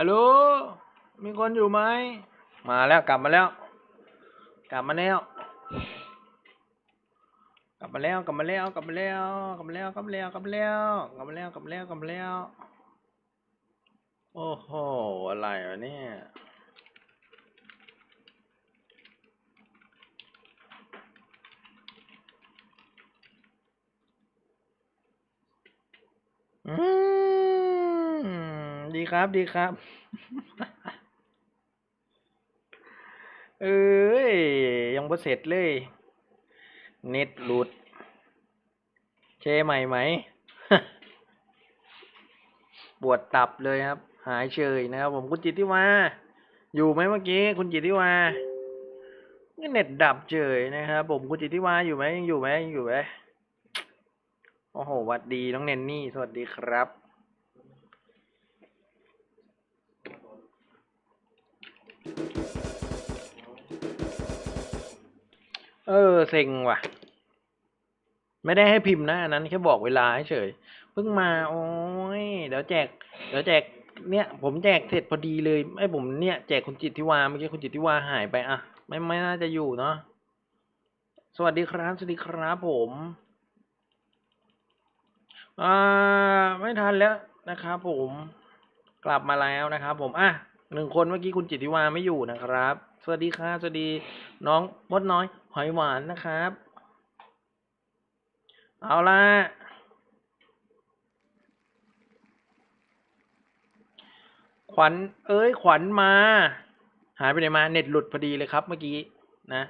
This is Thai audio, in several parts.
ฮัลโหล มีคนอยู่ไหม มาแล้วกลับมาแล้ว กลับมาแล้ว กลับมาแล้วกลับมาแล้วกลับมาแล้วกลับมาแล้วกลับมาแล้วกลับมาแล้วกลับมาแล้วกลับมาแล้วกลับมาแล้ว โอ้โห อะไรวะเนี่ยอืม ครับ ดีครับ เอ้ย ยังบ่เสร็จเลย เน็ตหลุด เชใหม่ไหม ปวดตับเลยครับ หายเฉยนะครับ ผมคุณจิตติวา อยู่ไหมเมื่อกี้ คุณจิตติวาเน็ตดับเฉยนะครับ ผมคุณจิตติวาอยู่ไหมยังอยู่ไหมยังอยู่ไหมโอ้โหหวัดดีน้องเนนนี่ สวัสดีครับ เออเซ็งว่ะ ไม่ได้ให้พิมพ์นะอันนั้นแค่บอกเวลาเฉยเพิ่งมา โอ้ยเดี๋ยวแจก เดี๋ยวแจก เนี่ย ผมแจกเสร็จพอดีเลยไอ้ผมเนี่ยแจกคุณจิตทิวาเมื่อกี้คุณจิตทิวาหายไปอะไม่ไม่น่าจะอยู่เนาะสวัสดีครับสวัสดีครับผมอ่าไม่ทันแล้วนะครับผมกลับมาแล้วนะครับผมอะหนึ่งคนเมื่อกี้คุณจิตติวาไม่อยู่นะครับ วัสดีครับสวัสดีน้องมดน้อย หอยหวานนะครับ เอาละขวัญเอ้ย ขวัญมา หายไปไหนมา เน็ตหลุดพอดีเลยครับ เมื่อกี้นะ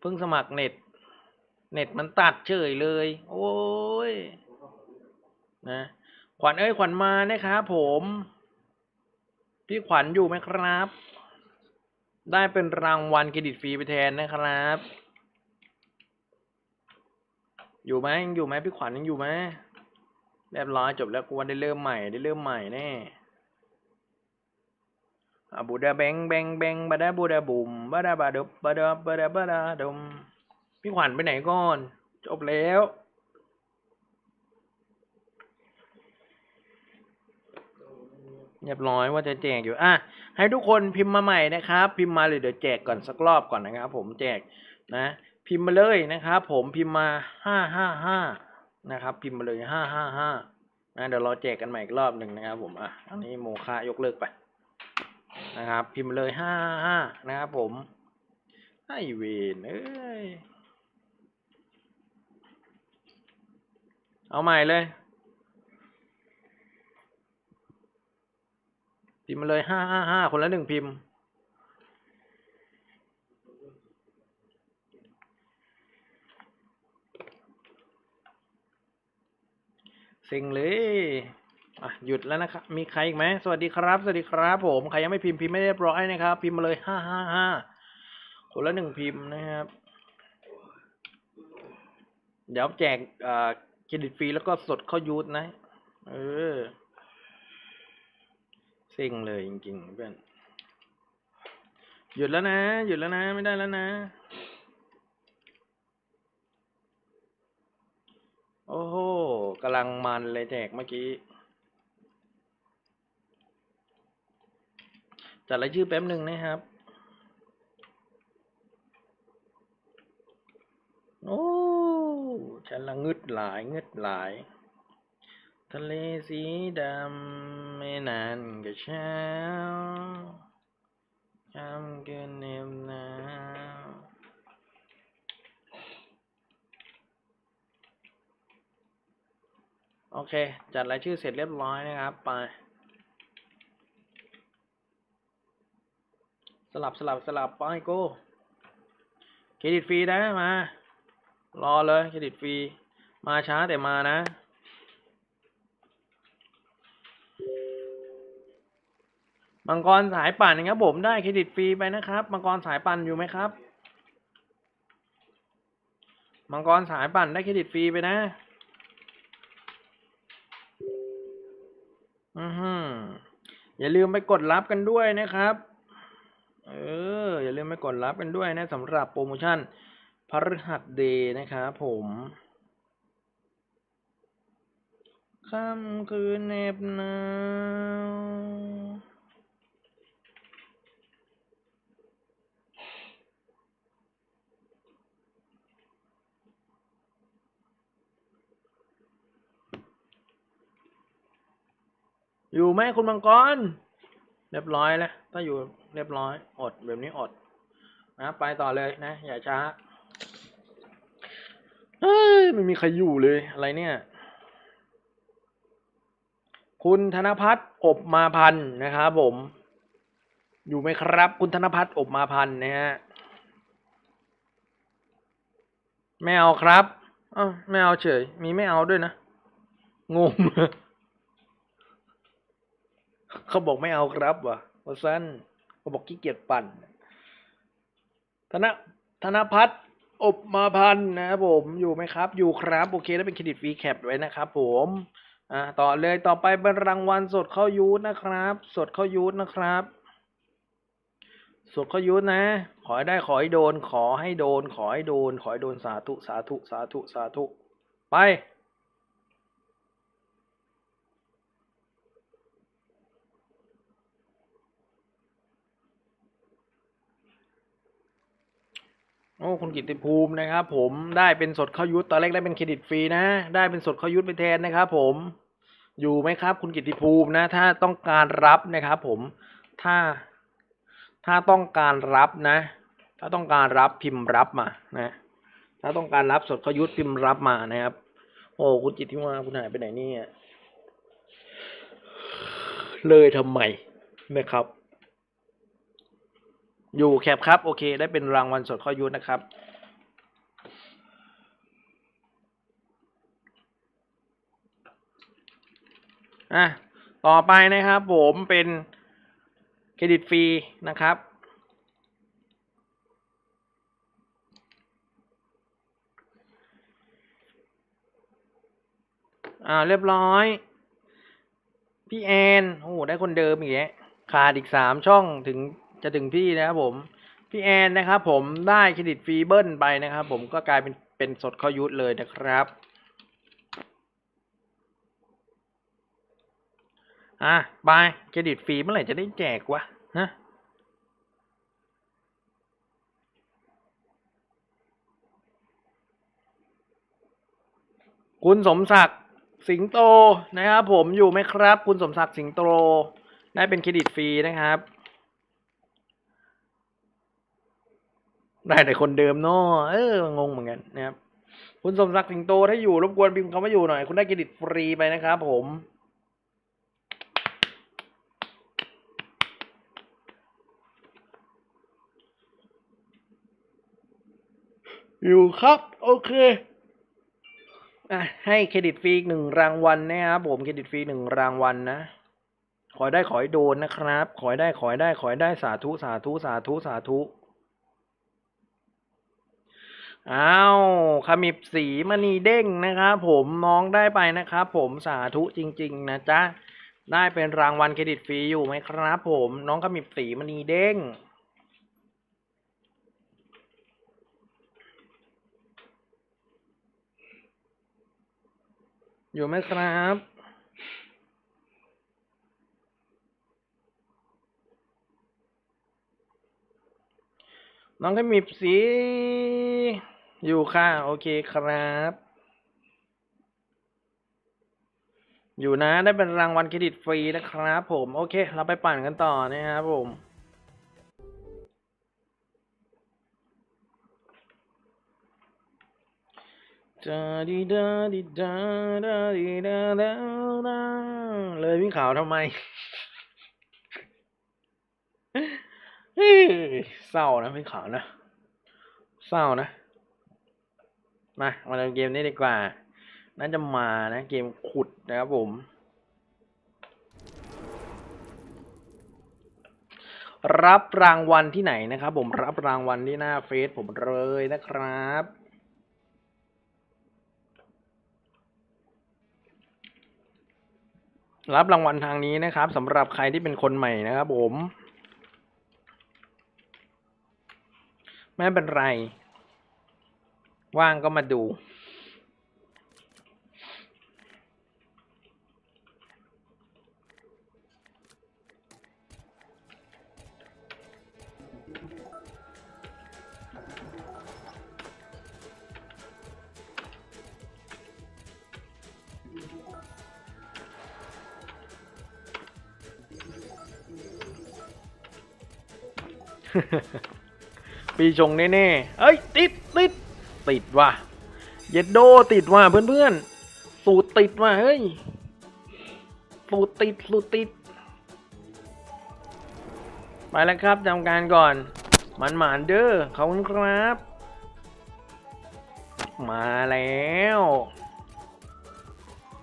เพิ่งสมัครเน็ต เน็ตมันตัดเฉยเลย โอ้ยนะขวัญเอ้ยขวัญมานะครับผม พี่ขวัญอยู่ไหมครับ ได้เป็นรางวัลเครดิตฟรีไปแทนนะครับ อยู่ไหมยังอยู่ไหมพี่ขวัญยังอยู่ไหมเรียบร้อยจบแล้วกูว่าได้เริ่มใหม่ได้เริ่มใหม่แน่อะบูดาแบงแบงแบงบาดาบูดาบุมบาดาบาดบบาดาบาดาบาดาดมพี่ขวัญไปไหนก่อน จบแล้ว เรียบร้อยว่าจะแจกอยู่อะให้ทุกคนพิมพ์มาใหม่นะครับ พิมพ์มาเลยเดี๋ยวแจกก่อนสักรอบก่อนนะครับ ผมแจกนะ พิมพ์มาเลยนะครับ ผมพิมพ์มาห้าห้าห้านะครับ พิมพ์มาเลยห้าห้าห้านะเดี๋ยวเราแจกกันใหม่อีกรอบหนึ่งนะครับ ผมอะอันนี้โมฆะยกเลิกไปนะครับ พิมพ์เลยห้าห้านะครับ ผมไอเวนเอ้ยเอาใหม่เลย พิมพ์มาเลยห้าห้าห้าคนละหนึ่งพิมพ์เซ็งเลยอะหยุดแล้วนะครับ มีใครอีกไหม สวัสดีครับ สวัสดีครับผม ใครยังไม่พิมพ์พิมพ์ไม่เรียบร้อยนะครับ พิมพ์มาเลยห้าห้าห้าคนละหนึ่งพิมพ์นะครับ เดี๋ยวแจกอ่าเครดิตฟรีแล้วก็สดเข้ายูทนะ เออ เซ็งเลยจริงๆเพื่อนหยุดแล้วนะ หยุดแล้วนะ ไม่ได้แล้วนะ โอ้โหกำลังมันเลยแจกเมื่อกี้จัดรายชื่อแป๊บหนึ่งนะครับ โอ้ฉันละงึดหลายงึดหลาย ทะเลสีดำไม่นานก็เช้าคำเกินเหน็บหนาวโอเค จัดรายชื่อเสร็จเรียบร้อยนะครับ ไป สลับสลับสลับไปโก้เครดิตฟรีนะมา รอเลยเครดิตฟรี มาช้าแต่มานะ มังกรสายปั่นนะครับผมได้เครดิตฟรีไปนะครับ มังกรสายปั่นอยู่ไหมครับ มังกรสายปั่นได้เครดิตฟรีไปนะ อือหืออย่าลืมไปกดรับกันด้วยนะครับ เออ อย่าลืมไปกดรับกันด้วยนะสำหรับโปรโมชั่นพฤหัสเดย์นะครับผมค่ำคืนเหน็บหนาว อยู่ไหมคุณมังกร เรียบร้อยแล้วถ้าอยู่เรียบร้อย อดแบบนี้อด นะ ไปต่อเลยนะ อย่าช้าเฮ้ยไม่มีใครอยู่เลยอะไรเนี่ย คุณธนพัฒน์อบมาพันนะครับผม อยู่ไหมครับ คุณธนพัฒน์อบมาพันนะฮะไม่เอาครับอ้าวไม่เอาเฉย มีไม่เอาด้วยนะ งง เขาบอกไม่เอาครับวะวสันเขาบอกขี้เกียจปั่น ธนธนพัฒน์อบมาพันนะครับผมอยู่ไหมครับ อยู่ครับ โอเค แล้วเป็นเครดิตฟรีแคปไว้นะครับผมอ่าต่อเลยต่อไปเป็นรางวัลสดเข้ายูทนะครับ สดเข้ายูทนะครับ สดเข้ายูทนะ ขอให้ได้ขอให้โดน ขอให้โดน ขอให้โดน ขอให้โดนสาธุสาธุสาธุสาธุไป โอ้คุณกิติภูมินะครับ ผมได้เป็นสดเข้ายุทธตอนแรกได้เป็นเครดิตฟรีนะ ได้เป็นสดเข้ายุทธไปแทนนะครับผมอยู่ไหมครับ คุณกิติภูมินะ ถ้าต้องการรับนะครับผมถ้าถ้าต้องการรับนะ ถ้าต้องการรับพิมพ์รับมานะ ถ้าต้องการรับสดเข้ายุทธพิมพ์รับมานะครับ โอ้คุณจิตที่มาคุณหายไปไหนเนี่ยเลยทำไมนะครับ อยู่แคปครับ โอเค ได้เป็นรางวัลสดข้อยุทธนะครับ อะ ต่อไปนะครับ ผมเป็นเครดิตฟรีนะครับอ่าเรียบร้อย พี่แอน โอ้ได้คนเดิมอีกแล้วขาดอีกสามช่องถึง จะถึงพี่นะครับผมพี่แอนนะครับผมได้เครดิตฟรีเบิ้ลไปนะครับ ผมก็กลายเป็นเป็นสดข้ายุทธเลยนะครับอะบายเครดิตฟรีเมื่อไหร่จะได้แจกวะฮะคุณสมศักดิ์สิงโตนะครับผมอยู่ไหมครับ คุณสมศักดิ์สิงโตได้เป็นเครดิตฟรีนะครับ ได้แต่คนเดิมเนาะเอองงเหมือนกันนะครับคุณสมศักดิ์สิงโตถ้าอยู่รบกวนพิมพ์คำว่าอยู่หน่อย คุณได้เครดิตฟรีไปนะครับผมอยู่ครับ โอเคอให้เครดิตฟรีหนึ่งรางวัลนะครับผมเครดิตฟรีหนึ่งรางวัลนะขอได้ขอให้โดนนะครับ ขอได้ขอได้ขอได้สาธุสาธุสาธุสาธุ อ้าวขมิบสีมณีเด้งนะครับผมน้องได้ไปนะครับผมสาธุจริง ๆ นะจ๊ะ ได้เป็นรางวัลเครดิตฟรีอยู่ไหมครับผมน้องขมิบสีมณีเด้งอยู่ไหมครับน้องขมิบสี อยู่ค่ะ โอเคครับ อยู่นะได้เป็นรางวัลเครดิตฟรีนะครับผม โอเค เราไปปั่นกันต่อนะครับผมดาดีดาดีดาดาดีดาดาดาเลยพี่ขาวทำไมเศร้านะพี่ขาวนะ เศร้านะ มามาเล่นเกมนี้ดีกว่า น่าจะมานะเกมขุดนะครับผม รับรางวัลที่ไหนนะครับ ผมรับรางวัลที่หน้าเฟซผมเลยนะครับรับรางวัลทางนี้นะครับสำหรับใครที่เป็นคนใหม่นะครับผม ไม่เป็นไร ว่างก็มาดูปีชงแน่ๆ เอ้ย ติดติด ติดว่ะ เย็ดโดติดว่ะเพื่อนๆ สูตรติดว่ะเฮ้ย สูตรติดสูตรติด ไปแล้วครับทำการก่อน มันหมานเด้อขอบคุณครับ มาแล้ว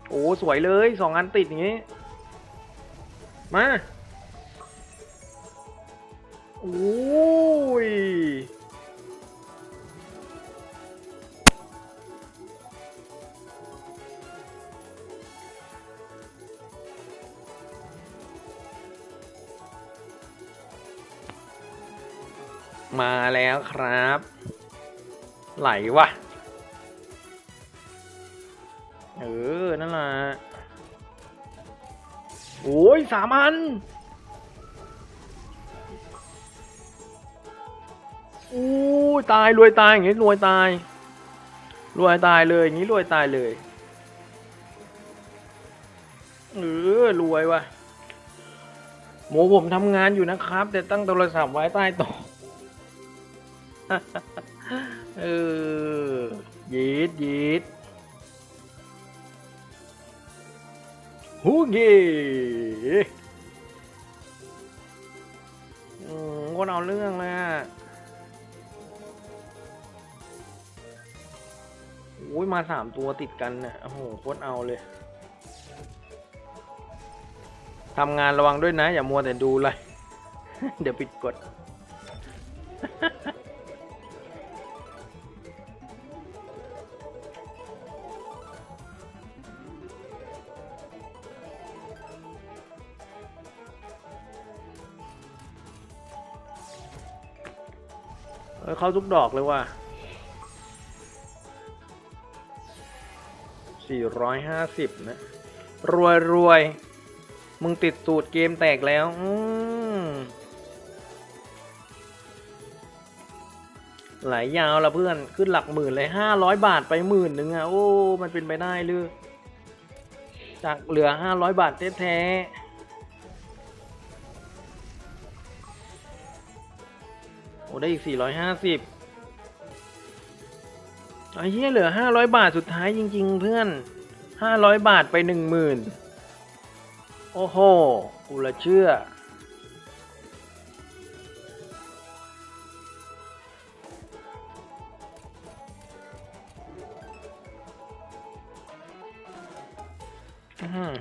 โอ้สวยเลยสองอันติดอย่างนี้ มา โอ้ย มาแล้วครับ ไหลวะเออ นั่นแหละโอ้ยสามอันอู้ตายรวยตายอย่างงี้รวยตายรวยตายเลยอย่างงี้รวยตายเลยเออรวยว่ะหมูผมทำงานอยู่นะครับ แต่ตั้งโทรศัพท์ไว้ใต้โต๊ะ เออยีดยีดฮูเย่อืมคนเอาเรื่องเลยอะโอ้ยมาสามตัวติดกันเนี่ยโอ้โหโคตรเอาเลยทำงานระวังด้วยนะ อย่ามัวแต่ดูเลย เดี๋ยวปิดกด เข้าทุกดอกเลยว่ะสี่ร้อยห้าสิบนะ รวยรวย มึงติดสูตรเกมแตกแล้ว อืมไหลยาวละเพื่อน ขึ้นหลักหมื่นเลยห้าร้อยบาทไปหมื่นหนึ่งอะโอ้ มันเป็นไปได้หรือ จากเหลือห้าร้อยบาทแท้ๆ อ้ได้อีก 450ไอ้เหี้ยเหลือ 500 บาทสุดท้ายจริง ๆ เพื่อน 500 บาทไป 10,000 โอ้โห กูละเชื่อ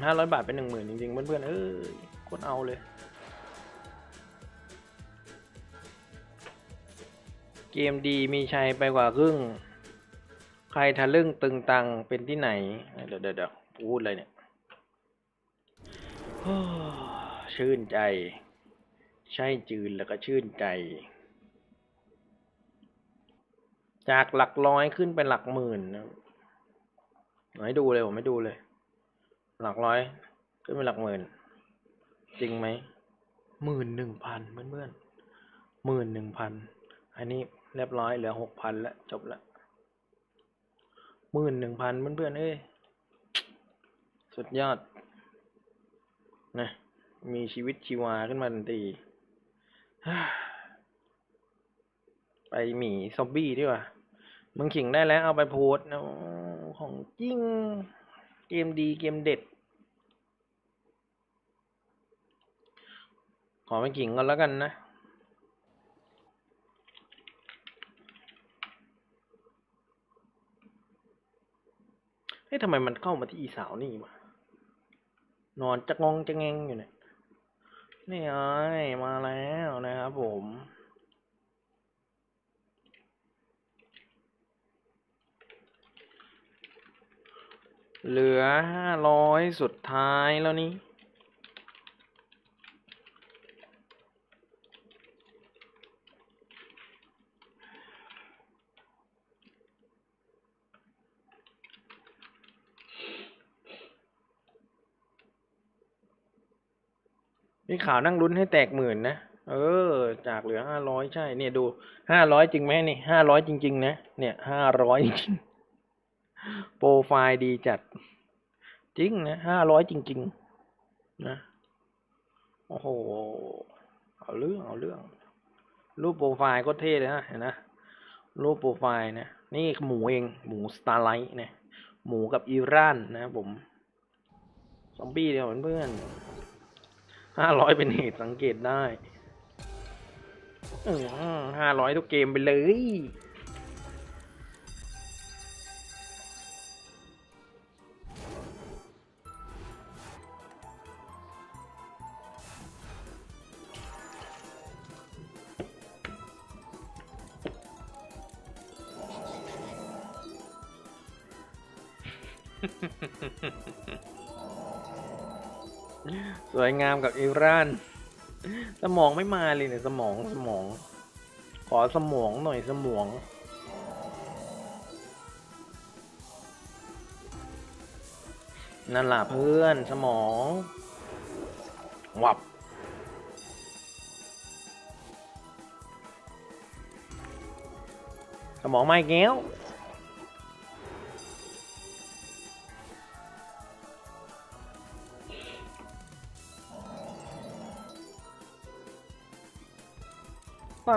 ห้าร้อยบาทเป็นหนึ่งหมื่นจริงๆ เพื่อนๆ เอ้ยโคตรเอาเลย เกมดีมีชัยไปกว่าครึ่ง ใครทะลึ่งตึงตังเป็นที่ไหน เดี๋ยวเดี๋ยวเดี๋ยวพูดเลยเนี่ยชื่นใจ ใช่จืนแล้วก็ชื่นใจ จากหลักร้อยขึ้นเป็นหลักหมื่นนะไม่ดูเลยผมไม่ดูเลย หลักร้อย ขึ้นเป็นหลักหมื่น จริงไหมหมื่นหนึ่งพันเพื่อนๆหมื่นหนึ่งพัน อันนี้เรียบร้อยเหลือหกพันแล้วจบละหมื่นหนึ่งพันเพื่อนๆเอ้ยสุดยอดนะมีชีวิตชีวาขึ้นมาทันทีไปหมีซอมบี้ดีกว่า มึงขิงได้แล้วเอาไปโพสนะของจริง เกมดีเกมเด็ด ขอไปขิงกันแล้วกันนะ เฮ้ยทำไมมันเข้ามาที่อีสาวนี่มานอนจะงงจะงงอยู่เนี่ย นี่ไงมาแล้วนะครับผมเหลือห้าร้อยสุดท้ายแล้วนี้ พี่ขาวนั่งลุ้นให้แตกหมื่นนะ เออ จากเหลือห้าร้อยใช่ เนี่ยดูห้าร้อยจริงไหมนี่ห้าร้อยจริง ๆ นะ เนี่ยห้าร้อยจริงโปรไฟล์ดีจัด จริงนะห้าร้อยจริง ๆ นะ โอ้โห เอาเรื่อง เอาเรื่อง รูปโปรไฟล์ก็เท่เลยนะเห็นนะรูปโปรไฟล์นะ นี่หมูเอง หมูสตาร์ไลท์นะ หมูกับอีรานนะผม ซอมบี้เดียวเพื่อน ห้าร้อยเป็นเหตุสังเกตได้ห้าร้อยทุกเกมไปเลย สวยงามกับอิราน สมองไม่มาเลยเนี่ยสมองสมอง ขอสมองหน่อยสมองนั่นล่ะเพื่อนสมองวับสมองไม่แก้ว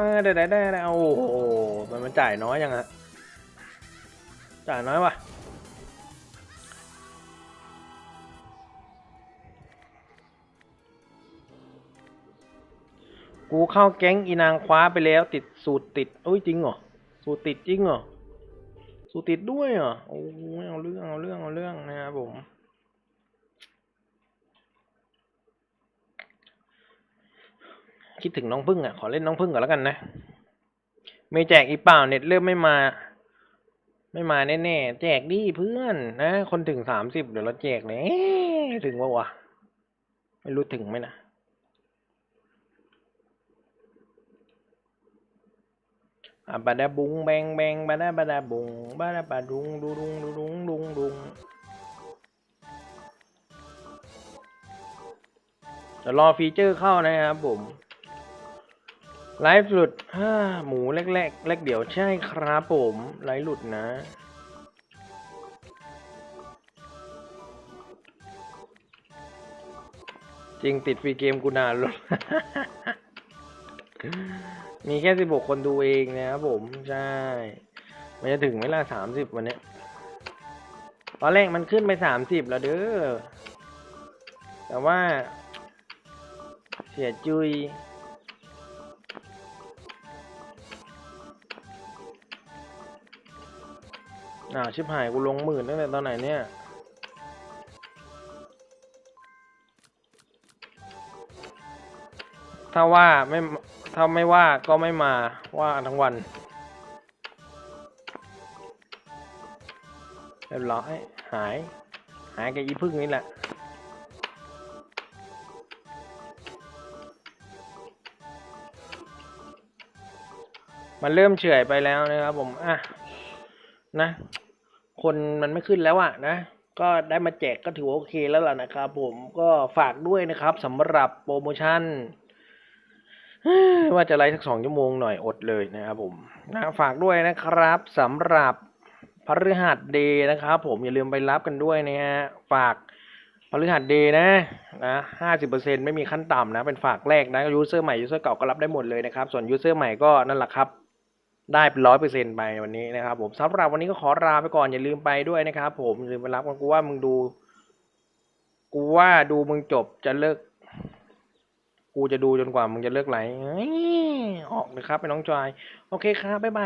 มาได้ได้ได้ได้โอ้โหมันมันจ่ายน้อยยังอะจ่ายน้อยว่ะกูเข้าแก๊งอีนางคว้าไปแล้ว ติดสูตรติดโอ้ยจริงเหรอสูตรติดจริงเหรอสูตรติดด้วยเหรอโอ้ยเอาเรื่องเอาเรื่องเอาเรื่องนะครับผม คิดถึงน้องพึ่งอะ ขอเล่นน้องพึ่งก่อนแล้วกันนะไม่แจกอีกเปล่าเน็ตเริ่มไม่มา ไม่มาแน่ๆแจกดิเพื่อนนะคนถึงสามสิบเดี๋ยวเราแจกเลยถึงว่าวะไม่รู้ถึงไหมนะอะบาดาบุงแบงแบงบาดาบาดาบุงบาดาบาดุงดูดุงดูดุงดุงดุงจะรอฟีเจอร์เข้านะครับผม ไลฟ์หลุดฮ่าหมูเล็กๆเล็กเดี๋ยวใช่ครับผมไลฟ์หลุดนะ จริงติดฟรีเกมกูนานล้วมีแค่สิบหกคนดูเองนะครับผม ใช่ มันจะถึงไหมล่ะสามสิบวันนี้ตอนแรกมันขึ้นไปสามสิบแล้วเด้อ แต่ว่า เสียจุย อ้าวชิบหายกูลงหมื่นตั้งแต่ตอนไหนเนี่ย ถ้าว่าไม่ถ้าไม่ว่าก็ไม่มาว่าทั้งวันเรียบร้อยหาย หายกับอีพึ่งนี่แหละมันเริ่มเฉื่อยไปแล้วนะครับผม อะ นะ คนมันไม่ขึ้นแล้วอะนะ ก็ได้มาแจกก็ถือว่าโอเคแล้วล่ะนะครับ ผมก็ฝากด้วยนะครับสำหรับโปรโมชั่น ว่าจะไลฟ์สักสองชั่วโมงหน่อยอดเลยนะครับผมนะฝากด้วยนะครับสำหรับพฤหัสเดย์นะครับ ผมอย่าลืมไปรับกันด้วยนะฮะฝากพฤหัสเดย์นะนะห้าสิบเปอร์เซ็นไม่มีขั้นต่ำนะ เป็นฝากแรกนะยูเซอร์ใหม่ยูเซอร์เก่าก็รับได้หมดเลยนะครับ ส่วนยูเซอร์ใหม่ก็นั่นแหละครับ ได้เป็นร้อยเปอร์เซ็นต์ไปวันนี้นะครับผมสำหรับวันนี้ก็ขอลาไปก่อนอย่าลืมไปด้วยนะครับ ผมอย่าลืมไปรับกันกูว่ามึงดู กูว่าดูมึงจบจะเลิก กูจะดูจนกว่ามึงจะเลิกไหลอออกเลยครับไปน้องจอย โอเคครับบ๊ายบาย